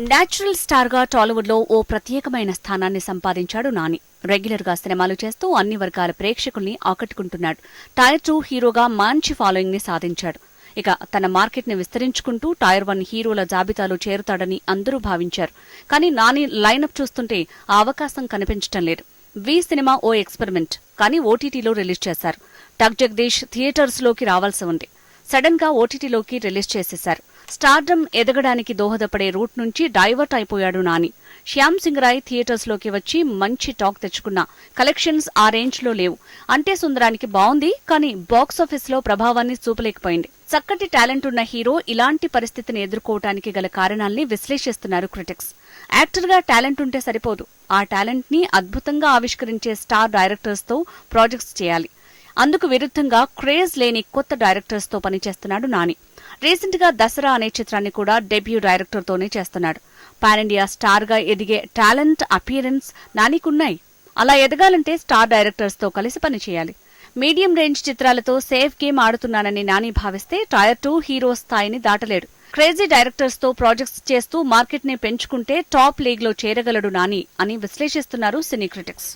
Natural స్టార్గా టాలీవుడ్లో టాలీవుడ్లో ఓ ప్రత్యేకమైన స్థానాన్ని సంపాదించాడు నాని. రెగ్యులర్గా సినిమాలు చేస్తూ అన్ని వర్గాల ప్రేక్షకుల్ని ఆకట్టుకుంటున్నాడు. టైర్ టూ హీరోగా మంచి ఫాలోయింగ్ని సాధించాడు. ఇక తన మార్కెట్ని విస్తరించుకుంటూ టైర్ వన్ హీరోల జాబితాలో చేరుతాడని అందరూ భావించారు. కానీ నాని లైనప్ చూస్తుంటే ఆ అవకాశం కనిపించటం లేదు. వి సినిమా ఓ ఎక్స్పెరిమెంట్ కానీ ఓటీటీలో రిలీజ్ చేశారు. టక్ జగదీష్ థియేటర్స్లోకి రావాల్సి ఉంది. సడన్గా ఓటీటీలోకి రిలీజ్ చేసేశారు. స్టార్డమ్ ఎదగడానికి దోహదపడే రూట్ నుంచి డైవర్ట్ అయిపోయాడు నాని. శ్యామ్ సింగ్ రాయ్ థియేటర్స్లోకి వచ్చి మంచి టాక్ తెచ్చుకున్న. కలెక్షన్స్ ఆ రేంజ్లో లేవు. అంటే సుందరానికి బాగుంది కానీ బాక్సాఫీస్లో ప్రభావాన్ని చూపలేకపోయింది. చక్కటి టాలెంట్ ఉన్న హీరో ఇలాంటి పరిస్థితిని ఎదుర్కోవటానికి గల కారణాల్ని విశ్లేషిస్తున్నారు క్రిటిక్స్. యాక్టర్గా టాలెంట్ ఉంటే సరిపోదు. ఆ టాలెంట్ని అద్భుతంగా ఆవిష్కరించే స్టార్ డైరెక్టర్స్తో ప్రాజెక్ట్స్ చేయాలి. అందుకు విరుద్ధంగా క్రేజ్ లేని కొత్త డైరెక్టర్స్తో పనిచేస్తున్నాడు నాని. రీసెంట్గా దసరా అనే చిత్రాన్ని కూడా డెబ్యూ డైరెక్టర్ తోనే చేస్తున్నాడు. పాన్ ఇండియా స్టార్గా ఎదిగే టాలెంట్ అపియరెన్స్ నానికున్నాయి. అలా ఎదగాలంటే స్టార్ డైరెక్టర్స్తో కలిసి పనిచేయాలి మీడియం రేంజ్ చిత్రాలతో సేఫ్ గేమ్ ఆడుతున్నానని నాని భావిస్తే టైర్ టూ హీరో స్థాయిని దాటలేడు. క్రేజీ డైరెక్టర్స్తో ప్రాజెక్ట్స్ చేస్తూ మార్కెట్ని పెంచుకుంటే టాప్ లీగ్లో చేరగలడు నాని అని విశ్లేషిస్తున్నారు సినీ క్రిటిక్స్.